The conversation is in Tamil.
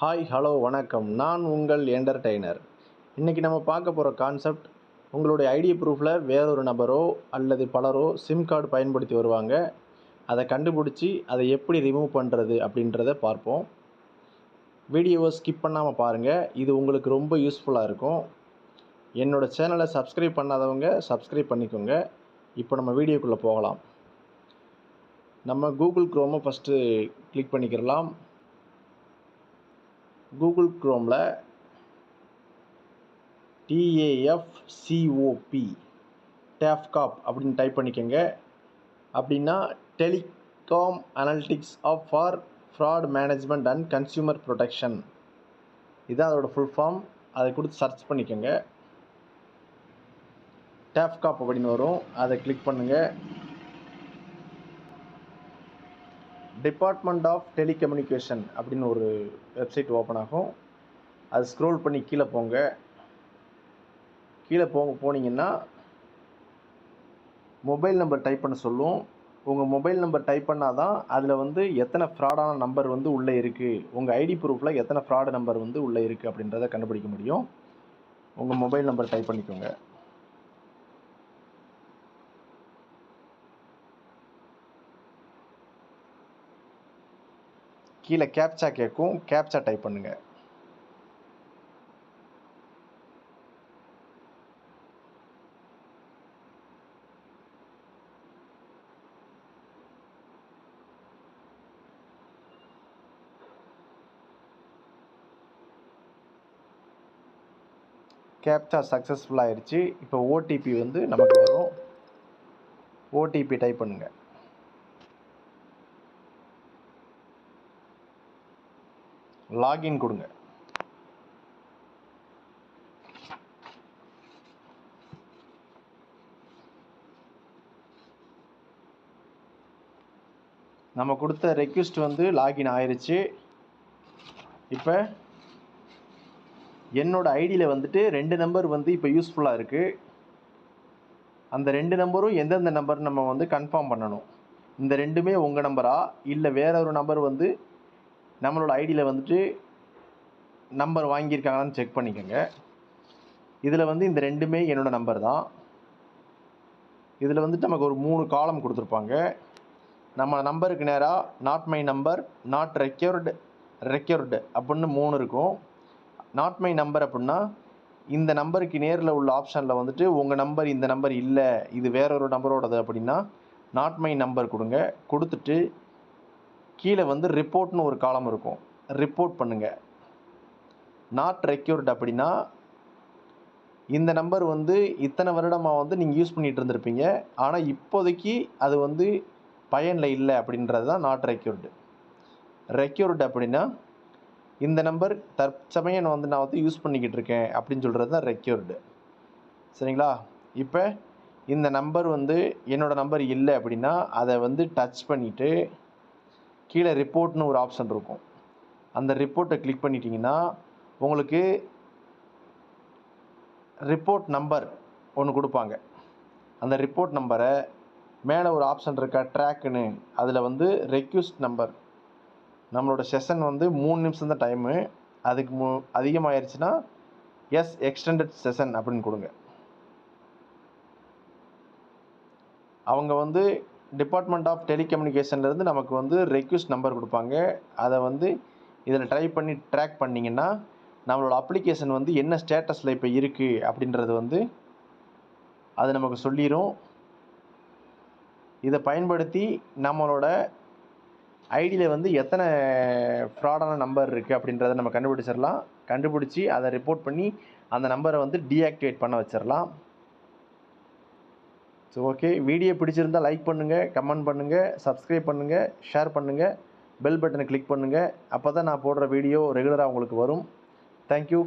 ஹாய் ஹலோ வணக்கம். நான் உங்கள் என்டர்டெய்னர் இன்றைக்கி நம்ம பார்க்க போகிற கான்செப்ட் உங்களுடைய ஐடி ப்ரூஃபில் வேறொரு நபரோ அல்லது பலரோ சிம் கார்டு பயன்படுத்தி வருவாங்க. அதை கண்டுபிடிச்சி அதை எப்படி ரிமூவ் பண்ணுறது அப்படின்றத பார்ப்போம். வீடியோவை ஸ்கிப் பண்ணாமல் பாருங்கள் இது உங்களுக்கு ரொம்ப யூஸ்ஃபுல்லாக இருக்கும். என்னோடய சேனலை சப்ஸ்கிரைப் பண்ணாதவங்க சப்ஸ்கிரைப் பண்ணிக்கோங்க. இப்போ நம்ம வீடியோக்குள்ளே போகலாம். நம்ம கூகுள் க்ரோமை ஃபஸ்ட்டு கிளிக் பண்ணிக்கிறலாம். கூகுள் க்ரோமில் டிஏஎஃப்சிஓபி டேஃப்காப் அப்படின்னு டைப் பண்ணிக்கோங்க. அப்படின்னா telecom analytics of for fraud management and consumer protection இதுதான் அதோட ஃபுல் ஃபார்ம் அதை கொடுத்து சர்ச் பண்ணிக்கோங்க. டேஃப்காப் அப்படின்னு வரும். அதை கிளிக் பண்ணுங்கள் டிபார்ட்மெண்ட் ஆஃப் டெலிகம்யூனிகேஷன் அப்படின்னு ஒரு வெப்சைட் ஓப்பன் ஆகும். அது ஸ்க்ரோல் பண்ணி கீழே போங்க. கீழே போங்க போனீங்கன்னா மொபைல் நம்பர் டைப் பண்ண சொல்லும். உங்கள் மொபைல் நம்பர் டைப் பண்ணால் தான் அதில் வந்து எத்தனை ஃப்ராடான நம்பர் வந்து உள்ளே இருக்குது உங்கள் ஐடி ப்ரூஃபில் எத்தனை ஃப்ராடு நம்பர் வந்து உள்ளே இருக்குது அப்படின்றத கண்டுபிடிக்க முடியும். உங்கள் மொபைல் நம்பர் டைப் பண்ணிக்கோங்க. கீழே கேப்சா கேட்கும் கேப்சா டைப் பண்ணுங்கள் கேப்சா சக்ஸஸ்ஃபுல் ஆயிடுச்சு இப்போ ஓடிபி வந்து நமக்கு வரும். ஓடிபி டைப் பண்ணுங்கள் லாகின் கொடுங்க. நம்ம கொடுத்த ரெக்வெஸ்ட் வந்து லாகின் ஆயிடுச்சு இப்போ என்னோட ஐடியில் வந்துட்டு ரெண்டு நம்பர் வந்து இப்போ யூஸ்ஃபுல்லாக இருக்குது அந்த ரெண்டு நம்பரும் எந்தெந்த நம்பர் நம்ம வந்து கன்ஃபார்ம் பண்ணணும். இந்த ரெண்டுமே உங்கள் நம்பரா இல்லை வேற ஒரு நம்பர் வந்து நம்மளோட ஐடியில் வந்துட்டு நம்பர் வாங்கியிருக்காங்களான்னு செக் பண்ணிக்கோங்க. இதில் வந்து இந்த ரெண்டுமே என்னோடய நம்பர் தான். இதில் வந்துட்டு நமக்கு ஒரு மூணு காலம் கொடுத்துருப்பாங்க. நம்ம நம்பருக்கு நேராக not my number not required required அப்படின்னு மூணு இருக்கும். நாட் மை நம்பர் அப்படின்னா இந்த நம்பருக்கு நேரில் உள்ள ஆப்ஷனில் வந்துட்டு உங்கள் நம்பர் இந்த நம்பர் இல்லை இது வேற ஒரு நம்பரோடது அப்படின்னா நாட் மை நம்பர் கொடுங்க. கொடுத்துட்டு கீழே வந்து ரிப்போர்ட்னு ஒரு காலம் இருக்கும். ரிப்போர்ட் பண்ணுங்கள் நாட் ரெக்யூர்ட் அப்படின்னா இந்த நம்பர் வந்து இத்தனை வருடமாக வந்து நீங்கள் யூஸ் பண்ணிகிட்டு இருந்திருப்பீங்க. ஆனால் இப்போதைக்கு அது வந்து பயனில் இல்லை அப்படின்றது தான் நாட் ரெக்யூர்டு ரெக்யூர்டு அப்படின்னா இந்த நம்பர் தற்சமயம் வந்து நான் வந்து யூஸ் பண்ணிக்கிட்டு இருக்கேன் அப்படின்னு சொல்கிறது தான் ரெக்யூர்டு சரிங்களா? இப்போ இந்த நம்பர் வந்து என்னோடய நம்பர் இல்லை அப்படின்னா அதை வந்து டச் பண்ணிவிட்டு கீழே ரிப்போர்ட்னு ஒரு ஆப்ஷன் இருக்கும். அந்த ரிப்போர்ட்டை கிளிக் பண்ணிட்டீங்கன்னா உங்களுக்கு ரிப்போர்ட் நம்பர் ஒன்று கொடுப்பாங்க. அந்த ரிப்போர்ட் நம்பரை மேலே ஒரு ஆப்ஷன் இருக்கா ட்ராக்குன்னு அதில் வந்து ரெக்யூஸ்ட் நம்பர் நம்மளோட செஷன் வந்து மூணு நிமிஷம் தான் டைமு அதுக்கு மு அதிகமாகிருச்சுன்னா எஸ் எக்ஸ்டெண்டட் செஷன் அப்படின்னு கொடுங்க. அவங்க வந்து டிபார்ட்மெண்ட் ஆஃப் டெலிகம்யூனிகேஷன்லேருந்து நமக்கு வந்து ரெக்யூஸ்ட் நம்பர் கொடுப்பாங்க. அதை வந்து இதில் ட்ரை பண்ணி ட்ராக் பண்ணிங்கன்னா நம்மளோட அப்ளிகேஷன் வந்து என்ன ஸ்டேட்டஸில் இப்போ இருக்குது அப்படின்றது வந்து அது நமக்கு சொல்லிடும் இதை பயன்படுத்தி நம்மளோட ஐடியில் வந்து எத்தனை ஃப்ராடான நம்பர் இருக்குது அப்படின்றத நம்ம கண்டுபிடிச்சிடலாம் கண்டுபிடிச்சி அதை ரிப்போர்ட் பண்ணி அந்த நம்பரை வந்து டீஆக்டிவேட் பண்ண வச்சிடலாம் ஸோ ஓகே வீடியோ பிடிச்சிருந்தால் லைக் பண்ணுங்கள் கமெண்ட் பண்ணுங்கள் சப்ஸ்கிரைப் பண்ணுங்கள் ஷேர் பண்ணுங்கள் பெல் பட்டனை கிளிக் பண்ணுங்கள் அப்போ தான் நான் போடுற வீடியோ ரெகுலராக உங்களுக்கு வரும். தேங்க்யூ